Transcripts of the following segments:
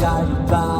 light by.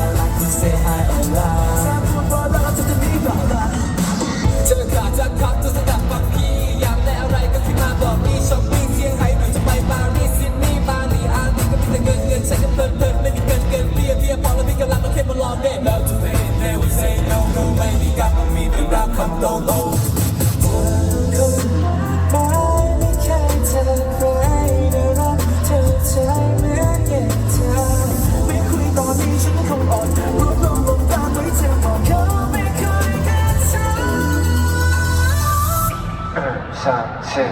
say hi or lie สร้างความรักเราจะจะมีบ่าวละเธอขาดจากคับจนสะดับปักพีอยากได้อะไรก็ขึ้นมาบอกนี่ช้อปปิ้งเซี่ยงไฮ้หรือจะไปปารีสซิดนีย์บาหลีอาร์ตก็มีแต่เงินเงินใช้กันเพลินเพลินไม่มีเกินเกินเรียเรียพอแล้วพี่กำลังมาเทพมาลองเด็ดเราจะไม่ได้ never say no no ไม่ารมันมีเรื่ว สามสี่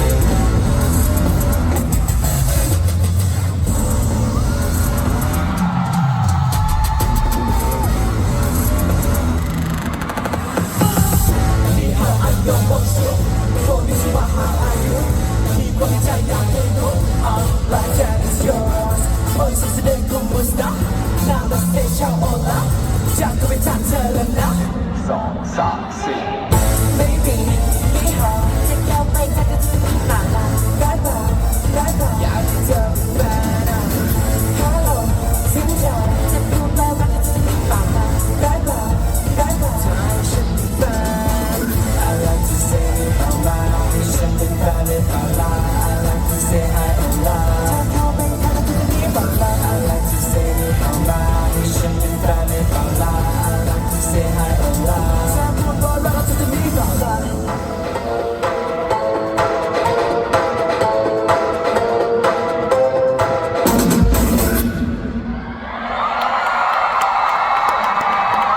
เจากเธอแล้วนะสองสามสี่ baby